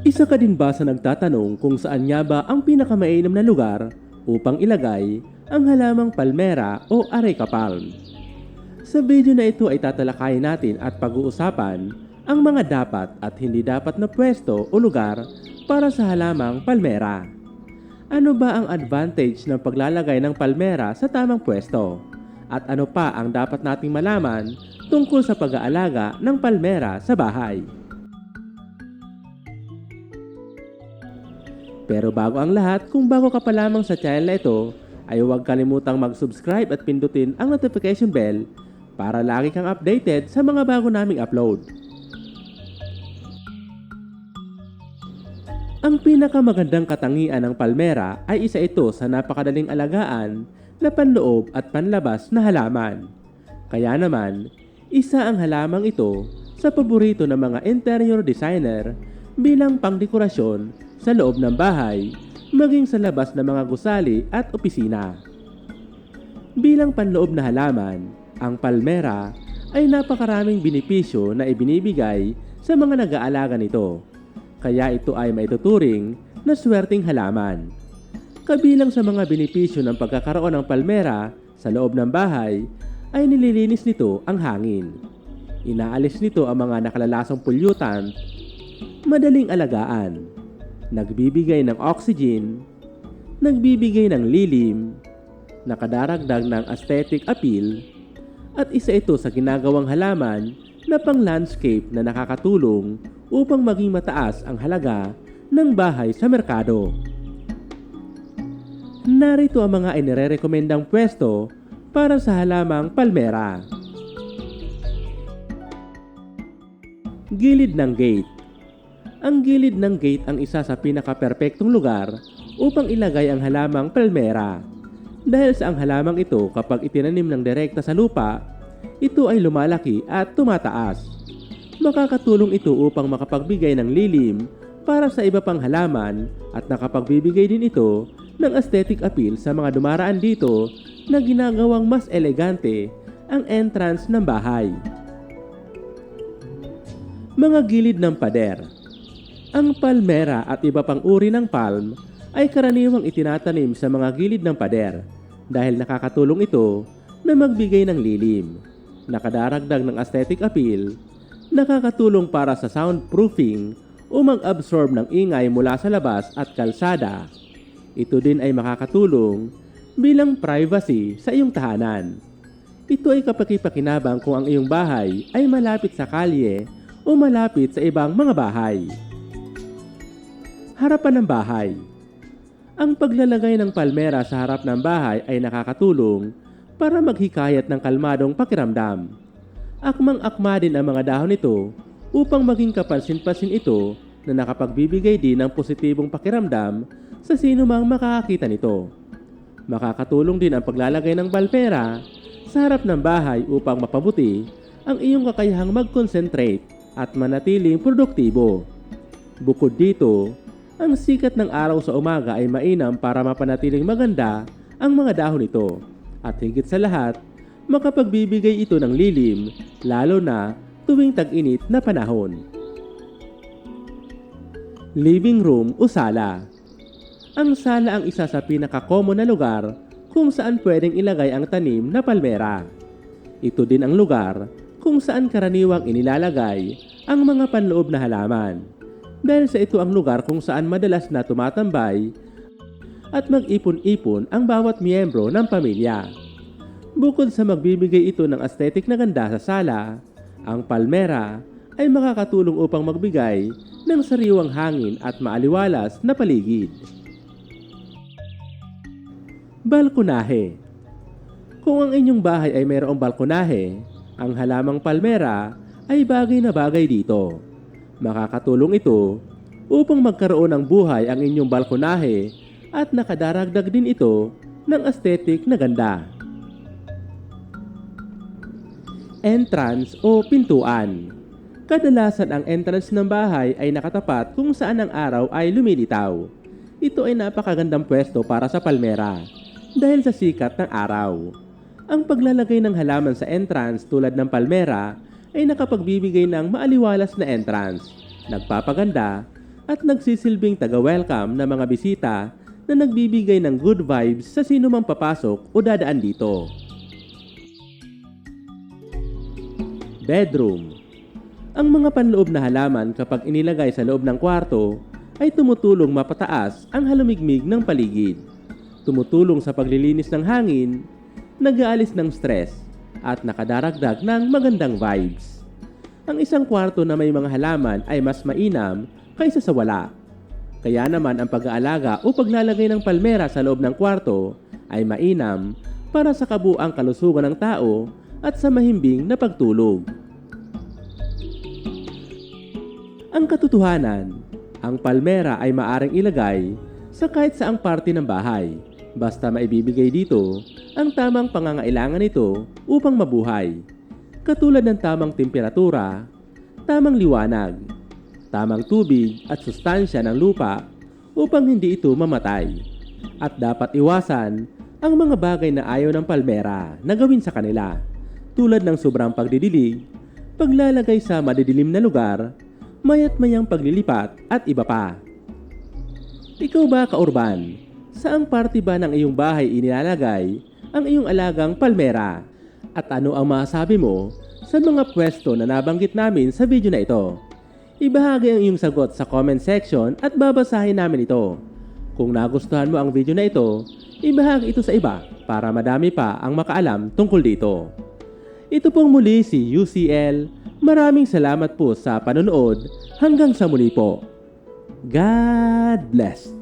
Isa ka din ba sa nagtatanong kung saan nga ba ang pinakamainam na lugar upang ilagay ang halamang palmera o areca palm? Sa video na ito ay tatalakayin natin at pag-uusapan ang mga dapat at hindi dapat na pwesto o lugar para sa halamang palmera. Ano ba ang advantage ng paglalagay ng palmera sa tamang pwesto? At ano pa ang dapat nating malaman tungkol sa pag-aalaga ng palmera sa bahay? Pero bago ang lahat, kung bago ka pa lamang sa channel na ito, ay huwag kalimutang mag-subscribe at pindutin ang notification bell para lagi kang updated sa mga bago naming upload. Ang pinakamagandang katangian ng palmera ay isa ito sa napakadaling alagaan na panloob at panlabas na halaman. Kaya naman, isa ang halamang ito sa paborito ng mga interior designer bilang pangdekorasyon sa loob ng bahay, maging sa labas ng mga gusali at opisina. Bilang panloob na halaman, ang palmera ay napakaraming benepisyo na ibinibigay sa mga nag-aalaga nito. Kaya ito ay maituturing na swerteng halaman. Kabilang sa mga benepisyo ng pagkakaroon ng palmera sa loob ng bahay ay nililinis nito ang hangin. Inaalis nito ang mga nakalalasang pollutant, madaling alagaan, nagbibigay ng oxygen, nagbibigay ng lilim, nakadaragdag ng aesthetic appeal, at isa ito sa ginagawang halaman na pang landscape na nakakatulong upang maging mataas ang halaga ng bahay sa merkado. Narito ang mga inirerekomendang pwesto para sa halamang palmera. Gilid ng gate Ang gilid ng gate ang isa sa pinaka-perpektong lugar upang ilagay ang halamang palmera. Dahil sa ang halamang ito kapag itinanim ng direkta sa lupa, ito ay lumalaki at tumataas. Makakatulong ito upang makapagbigay ng lilim para sa iba pang halaman at nakapagbibigay din ito ng aesthetic appeal sa mga dumaraan dito na ginagawang mas elegante ang entrance ng bahay. Mga gilid ng pader Ang palmera at iba pang uri ng palm ay karaniwang itinatanim sa mga gilid ng pader dahil nakakatulong ito na magbigay ng lilim, nakadaragdag ng aesthetic appeal, nakakatulong para sa soundproofing o mag-absorb ng ingay mula sa labas at kalsada. Ito din ay makakatulong bilang privacy sa iyong tahanan. Ito ay kapakipakinabang kung ang iyong bahay ay malapit sa kalye o malapit sa ibang mga bahay. Harapan ng bahay Ang paglalagay ng palmera sa harap ng bahay ay nakakatulong para maghikayat ng kalmadong pakiramdam. Akmang-akma din ang mga dahon nito upang maging kapansin-pansin ito na nakapagbibigay din ng positibong pakiramdam sa sino mang makakakita nito. Makakatulong din ang paglalagay ng balpera sa harap ng bahay upang mapabuti ang iyong kakayahang mag-concentrate at manatiling produktibo. Bukod dito, ang sikat ng araw sa umaga ay mainam para mapanatiling maganda ang mga dahon nito. At higit sa lahat, makapagbibigay ito ng lilim lalo na tuwing tag-init na panahon. Living room o sala Ang sala ang isa sa pinaka-common na lugar kung saan pwedeng ilagay ang tanim na palmera. Ito din ang lugar kung saan karaniwang inilalagay ang mga panloob na halaman. Dahil sa ito ang lugar kung saan madalas na tumatambay at mag-ipon-ipon ang bawat miyembro ng pamilya. Bukod sa magbibigay ito ng aesthetic na ganda sa sala, ang palmera ay makakatulong upang magbigay ng sariwang hangin at maaliwalas na paligid. Balkonahe Kung ang inyong bahay ay mayroong balkonahe, ang halamang palmera ay bagay na bagay dito. Makakatulong ito upang magkaroon ng buhay ang inyong balkonahe at nakadaragdag din ito ng aesthetic na ganda. Entrance o pintuan Kadalasan ang entrance ng bahay ay nakatapat kung saan ang araw ay lumilitaw. Ito ay napakagandang pwesto para sa palmera dahil sa sikat ng araw. Ang paglalagay ng halaman sa entrance tulad ng palmera ay nakapagbibigay ng maaliwalas na entrance, nagpapaganda at nagsisilbing taga-welcome na mga bisita na nagbibigay ng good vibes sa sino mang papasok o dadaan dito. Bedroom Ang mga panloob na halaman kapag inilagay sa loob ng kwarto ay tumutulong mapataas ang halumigmig ng paligid. Tumutulong sa paglilinis ng hangin, nag-aalis ng stress, at nakadaragdag ng magandang vibes. Ang isang kwarto na may mga halaman ay mas mainam kaysa sa wala. Kaya naman ang pag-aalaga o paglalagay ng palmera sa loob ng kwarto ay mainam para sa kabuang kalusugan ng tao at sa mahimbing na pagtulog. Ang katotohanan, ang palmera ay maaring ilagay sa kahit saang parte ng bahay basta maibibigay dito ang tamang pangangailangan nito upang mabuhay. Katulad ng tamang temperatura, tamang liwanag, tamang tubig at sustansya ng lupa upang hindi ito mamatay. At dapat iwasan ang mga bagay na ayaw ng palmera na gawin sa kanila tulad ng sobrang pagdidilig, paglalagay sa madidilim na lugar, mayat mayang paglilipat at iba pa. Ikaw ba kaurban? Saang parte ba ng iyong bahay inilalagay ang iyong alagang palmera? At ano ang masasabi mo sa mga pwesto na nabanggit namin sa video na ito? Ibahagi ang iyong sagot sa comment section at babasahin namin ito. Kung nagustuhan mo ang video na ito, ibahagi ito sa iba para madami pa ang makaalam tungkol dito. Ito pong muli si UCL. Maraming salamat po sa panonood. Hanggang sa muli po. God bless.